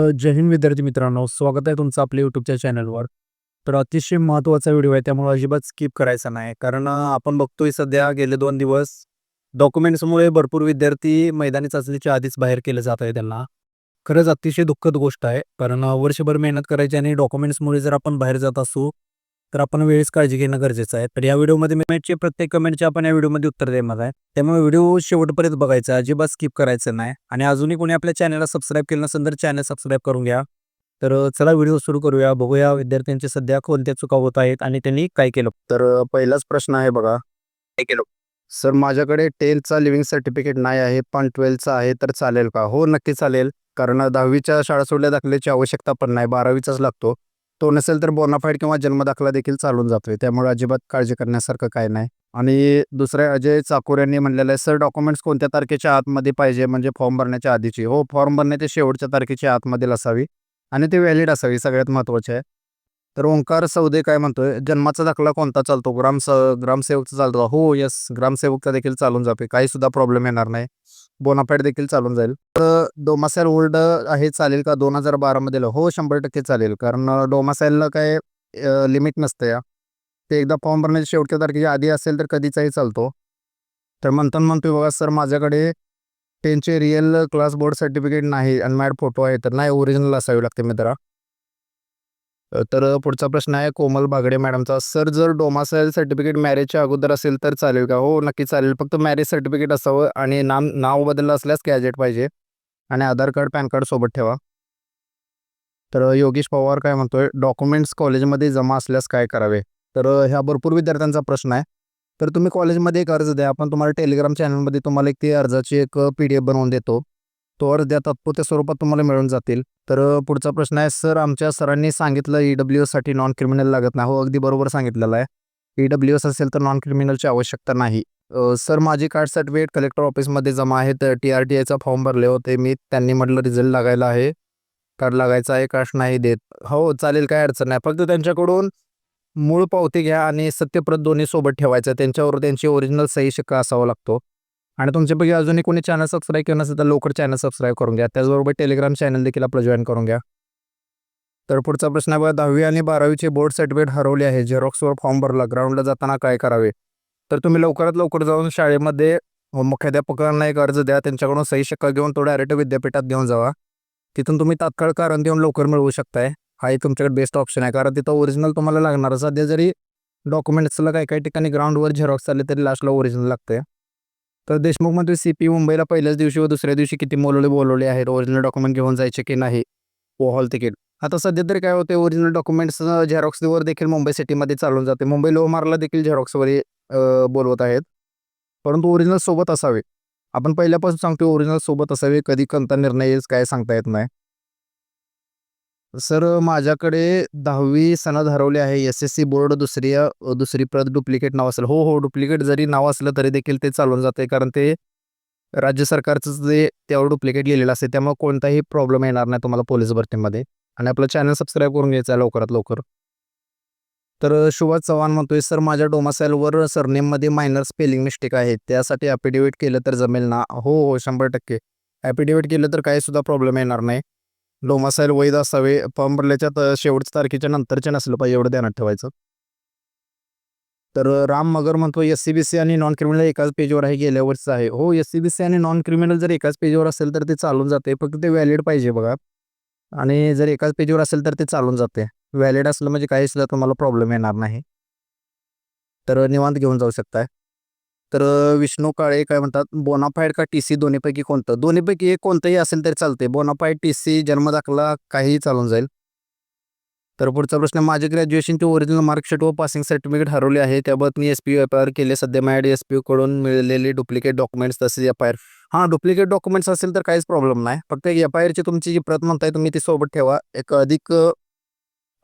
जय हिंद विद्यार्थी मित्रांनो स्वागत आहे तुमचं आपल्या यूट्यूबच्या चॅनलवर तर अतिशय महत्त्वाचा व्हिडिओ आहे त्यामुळे अजिबात स्किप करायचा नाही. कारण आपण बघतोय सध्या गेले दोन दिवस डॉक्युमेंट्समुळे भरपूर विद्यार्थी मैदानी चाचणीच्या आधीच बाहेर केलं जात आहे त्यांना. खरंच अतिशय दुःखद गोष्ट आहे. कारण वर्षभर मेहनत करायची आणि डॉक्युमेंट्समुळे जर आपण बाहेर जात असू तर आपण वेळेस काळजी घेणं गरजेचं आहे. तर या व्हिडिओमध्ये मेटचे प्रत्येक कमेंटचे आपण या व्हिडिओमध्ये उत्तर देणार आहे. त्यामुळे व्हिडिओ शेवटपर्यंत बघायचा अजिबात स्किप करायचं नाही. आणि अजूनही कोणी आपल्या चॅनलला सबस्क्राईब केलं नसेल तर चॅनल सबस्क्राईब करून घ्या. तर चला व्हिडिओ सुरू करूया. बघूया विद्यार्थ्यांचे सध्या कोणत्या चुका होत आहेत आणि त्यांनी काय केलं. तर पहिलाच प्रश्न आहे बघा. काय केलं? सर माझ्याकडे टेनचा लिव्हिंग सर्टिफिकेट नाही आहे पण ट्वेल्थचा आहे तर चालेल का? हो नक्की चालेल. कारण दहावीच्या शाळा सोडल्या दाखल्याची आवश्यकता पण नाही. बारावीचाच लागतो. तो नसेल तर बोनाफाईड किंवा जन्मदाखला देखील चालून जातोय. त्यामुळे अजिबात काळजी करण्यासारखं काय नाही. आणि दुसऱ्या अजय चाकूर यांनी म्हणलेलं आहे सर डॉक्युमेंट्स कोणत्या तारखेच्या आतमध्ये पाहिजे? म्हणजे फॉर्म भरण्याच्या आधीची. हो फॉर्म भरण्याच्या शेवटच्या तारखेच्या आतमध्ये असावी आणि ते व्हॅलिड असावी सगळ्यात महत्त्वाचे आहे. तर ओंकार सौदे काय म्हणतोय जन्माचा दाखला कोणता चालतो? ग्राम स ग्रामसेवकचा चालतो हो यस ग्रामसेवकचा देखील चालून जाते काही सुद्धा प्रॉब्लेम येणार नाही. बोनाफाईड देखील चालून जाईल. तर डोमासाईल ओल्ड आहे चालेल का? दोन हजार बारामध्ये हो शंभर टक्के चालेल. कारण डोमासाईलला काय लिमिट नसतं या. ते एकदा फॉर्म भरण्याच्या शेवटच्या तारखेच्या आधी असेल तर कधीचाही चालतो. तर म्हणताना म्हणतोय बघा सर माझ्याकडे टेनचे रिअल क्लास बोर्ड सर्टिफिकेट नाही अनमॅड फोटो आहे तर नाही ओरिजिनल असावी लागते मित्रा तर पुढचा प्रश्न आहे कोमल बागडे मॅडमचा. सर जर डोमासाईल सर्टिफिकेट मॅरेजच्या अगोदर असेल तर चालेल का? हो नक्की चालेल. फक्त मॅरेज सर्टिफिकेट असावं आणि नाम नाव बदललं असल्यास गॅजेट पाहिजे. आणि आधार कार्ड पॅन कार्ड सोबत ठेवा. तर योगेश पवार काय म्हणतोय? डॉक्युमेंट्स कॉलेजमध्ये जमा असल्यास काय करावे? तर ह्या भरपूर विद्यार्थ्यांचा प्रश्न आहे. तर तुम्ही कॉलेजमध्ये एक अर्ज द्या. आपण तुम्हाला टेलिग्राम चॅनलमध्ये तुम्हाला एक ती अर्जाची एक पी डी एफ बनवून देतो. तो अर्ध्या द्या तात्पुरत्या स्वरूपात तुम्हाला मिळून जातील. तर पुढचा प्रश्न आहे सर आमच्या सरांनी सांगितलं ई डब्ल्यू एससाठी नॉन क्रिमिनल लागत नाही. हो अगदी बरोबर सांगितलेलं आहे. ई डब्ल्यू एस असेल तर नॉन क्रिमिनलची आवश्यकता नाही. सर माझी कार्ड सर्टिफिकेट कलेक्टर ऑफिसमध्ये जमा आहे. तर टी आर टी आयचा फॉर्म भरले होते. मी त्यांनी म्हटलं रिझल्ट लागायला आहे. कार्ड लागायचं आहे काश नाही देत. हो चालेल काय अडचण नाही. फक्त त्यांच्याकडून मूळ पावती घ्या आणि सत्यप्रत दोन्ही सोबत ठेवायचं. त्यांच्यावर त्यांची ओरिजिनल सही शिक्का असावा लागतो. आणि तुमच्यापैकी अजूनही कोणी चॅनल सबस्क्राईब केलं नसेल तर लवकर चॅनल सबस्क्राईब करून घ्या. त्याचबरोबर टेलिग्राम चॅनल देखील आपलं जॉईन करून घ्या. तर पुढचा प्रश्न आहे बघा दहावी आणि बारावीचे बोर्ड सर्टिफिकेट हरवले आहे. झेरॉक्सवर फॉर्म भरला. ग्राउंडला जाताना काय करावे? तर तुम्ही लवकरात लवकर जाऊन शाळेमध्ये मुख्याध्यापकांना एक अर्ज द्या. त्यांच्याकडून सही शिक्का घेऊन तो डायरेक्ट विद्यापीठात घेऊन जावा. तिथून तुम्ही तात्काळ कारण देऊन लवकर मिळवू शकताय. हा एक तुमच्याकडे बेस्ट ऑप्शन आहे. कारण तिथं ओरिजिनल तुम्हाला लागणार. सध्या जरी डॉक्युमेंट्सला काही काही ठिकाणी ग्राउंडवर झेरॉक्स आले तरी लास्टला ओरिजिनल लागते तर देशमुखमध्ये सी पी मुंबईला पहिल्याच दिवशी व दुसऱ्या दिवशी किती मोलवले बोलवले आहेत? ओरिजिनल डॉक्युमेंट घेऊन जायचे की नाही? ओ हॉल तिकीट आता सध्या तरी काय होते ओरिजिनल डॉक्युमेंट्स झेरॉक्सवर देखील मुंबई सिटीमध्ये चालून जाते. मुंबई लोहमार्गला देखील झेरॉक्सवर बोलवत आहेत. परंतु ओरिजिनल सोबत असावे. आपण पहिल्यापासून सांगतो ओरिजिनल सोबत असावे. कधी कोणता निर्णय काय सांगता येत नाही. सर माझ्याकडे दहावी सनद हरवली आहे. एस एस सी बोर्ड दुसरी अ, दुसरी प्रत डुप्लिकेट नाव असेल. हो हो डुप्लिकेट जरी नाव असलं तरी देखील ते चालून जाते कारण ते राज्य सरकारचं जे त्यावर डुप्लिकेट लिहिलेलं असते त्यामुळे कोणताही प्रॉब्लेम येणार नाही तुम्हाला पोलीस भरतीमध्ये. आणि आपलं चॅनल सबस्क्राईब करून घ्यायचं आहे लवकरात लवकर. तर शुभाष चव्हाण म्हणतोय सर माझ्या डोमासाईलवर सरनेममध्ये मायनर स्पेलिंग मिस्टेक आहे. त्यासाठी ॲफिडेविट केलं तर जमेल ना? हो हो शंभर टक्के. ॲफिडेविट केलं तर काही सुद्धा प्रॉब्लेम येणार नाही. डोमासाईल वैध असावे फॉर्म भरल्याच्या शेवटच्या तारखेच्या नंतरचे नसलं पाहिजे एवढं ध्यानात ठेवायचं. तर राम मगर म्हणतो एस सी बी सी आणि नॉन क्रिमिनल एकाच पेजवर आहे गेल्या वर्षीचं आहे. हो एस सी बी सी आणि नॉन क्रिमिनल जर एकाच पेजवर असेल तर ते चालून जाते. फक्त ते व्हॅलिड पाहिजे बघा. आणि जर एकाच पेजवर असेल तर ते चालून जाते. व्हॅलिड असलं म्हणजे काही सुद्धा तुम्हाला प्रॉब्लेम येणार नाही. तर निवांत घेऊन जाऊ शकताय. तर विष्णू काळे काय म्हणतात बोनाफाईड का टी सी दोन्हीपैकी कोणतं? दोन्हीपैकी एक कोणतंही असेल तरी चालते बोनाफाईड टी सी जन्मदाखला काहीही चालून जाईल. तर पुढचा प्रश्न माझे ग्रॅज्युएशनचे ओरिजिनल मार्कशीट व पासिंग सर्टिफिकेट हरवले आहे. त्याबाबत मी S P F I R केले. सध्या माझ्या एस पी कडून मिळालेले डुप्लिकेट डॉक्युमेंट्स तसेच एफ आय आर. हां डुप्लिकेट डॉक्युमेंट्स असेल तर काहीच प्रॉब्लेम नाही. फक्त एफ आय आरची तुमची जी प्रत म्हणताय तुम्ही ती सोबत ठेवा. एक अधिक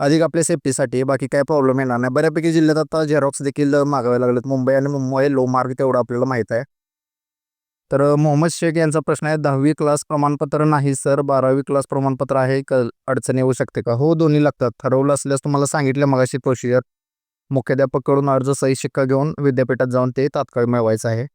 अधिक आपल्या सेफ्टीसाठी बाकी काय प्रॉब्लेम येणार नाही. बऱ्यापैकी जिल्ह्यात आता झेरॉक्स देखील मागावे लागलेत. मुंबई आणि मुंबई लो मार्क तेवढं आपल्याला माहीत आहे. तर मोहम्मद शेख यांचा प्रश्न आहे दहावी क्लास प्रमाणपत्र नाही सर बारावी क्लास प्रमाणपत्र आहे क अडचण येऊ शकते का? हो दोन्ही लागतात. ठरवलं असल्यास तुम्हाला सांगितलं मगाशी प्रोसिजर मुख्याध्यापककडून अर्ज सही शिक्का घेऊन विद्यापीठात जाऊन ते तात्काळ मिळवायचं आहे.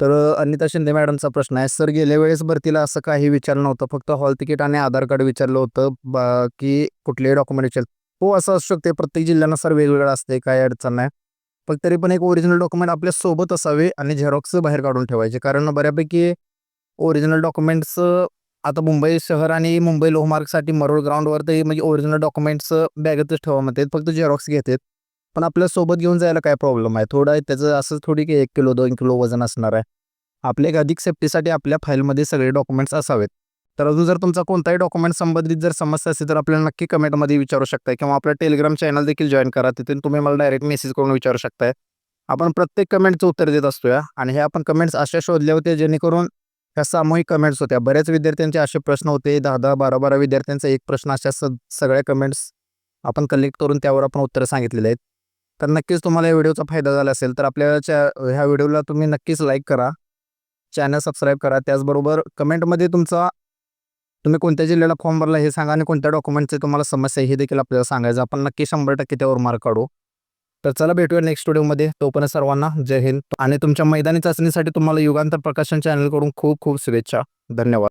तर अनिता शिंदे मॅडमचा प्रश्न आहे सर गेल्या वेळेस भरतीला असं काही विचारलं नव्हतं फक्त हॉल तिकीट आणि आधार कार्ड विचारलं होतं बा की कुठलेही डॉक्युमेंट विचार हो असं असू शकते प्रत्येक जिल्ह्यानुसार वेगवेगळं असते काही अडचण नाही. पण तरी पण एक ओरिजिनल डॉक्युमेंट आपल्यासोबत असावे आणि झेरॉक्स बाहेर काढून ठेवायचे. कारण बऱ्यापैकी ओरिजिनल डॉक्युमेंट्स आता मुंबई शहर आणि मुंबई लोहमार्गसाठी मरोड ग्राउंडवर ते म्हणजे ओरिजिनल डॉक्युमेंट्स बॅगेतच ठेवा म्हणतात. फक्त झेरॉक्स घेतात. पण आपल्यासोबत घेऊन जायला काय प्रॉब्लेम आहे? थोडं त्याचं असं थोडी की एक किलो दोन किलो वजन असणार आहे. आपल्या एक अधिक सेफ्टीसाठी आपल्या फाईलमध्ये सगळे डॉक्युमेंट्स असावेत. तर अजून जर तुमचा कोणताही डॉक्युमेंट संबंधित जर समस्या असेल तर आपल्याला नक्की कमेंटमध्ये विचारू शकताय. किंवा आपला टेलिग्राम चॅनल देखील जॉईन करा. तिथून तुम्ही मला डायरेक्ट मेसेज करून विचारू शकताय. आपण प्रत्येक कमेंटचं उत्तर देत असतो या आणि हे आपण कमेंट्स अशा शोधले होते जेणेकरून ह्या सामूहिक कमेंट्स होत्या. बऱ्याच विद्यार्थ्यांचे असे प्रश्न होते दहा दहा बारा बारा विद्यार्थ्यांचा एक प्रश्न अशा स सगळ्या कमेंट्स आपण कलेक्ट करून त्यावर आपण उत्तरं सांगितलेले आहेत. तर नक्कीच तुम्हाला या व्हिडिओचा फायदा झाला असेल तर आपल्याच्या ह्या व्हिडिओला तुम्ही नक्कीच लाईक करा. चॅनल सबस्क्राईब करा. त्याचबरोबर कमेंटमध्ये तुमचा तुम्ही कोणत्या जिल्ह्याला फॉर्म भरला हे सांगा आणि कोणत्या डॉक्युमेंटचे तुम्हाला समस्या हे देखील आपल्याला सांगायचं. आपण नक्की शंभर टक्के त्यावर मार्क काढू. तर चला भेटूया नेक्स्ट व्हिडिओमध्ये तोपर्यंत सर्वांना जय हिंद. आणि तुमच्या मैदानी चाचणीसाठी तुम्हाला युगांतर प्रकाशन चॅनलकडून खूप खूप शुभेच्छा. धन्यवाद.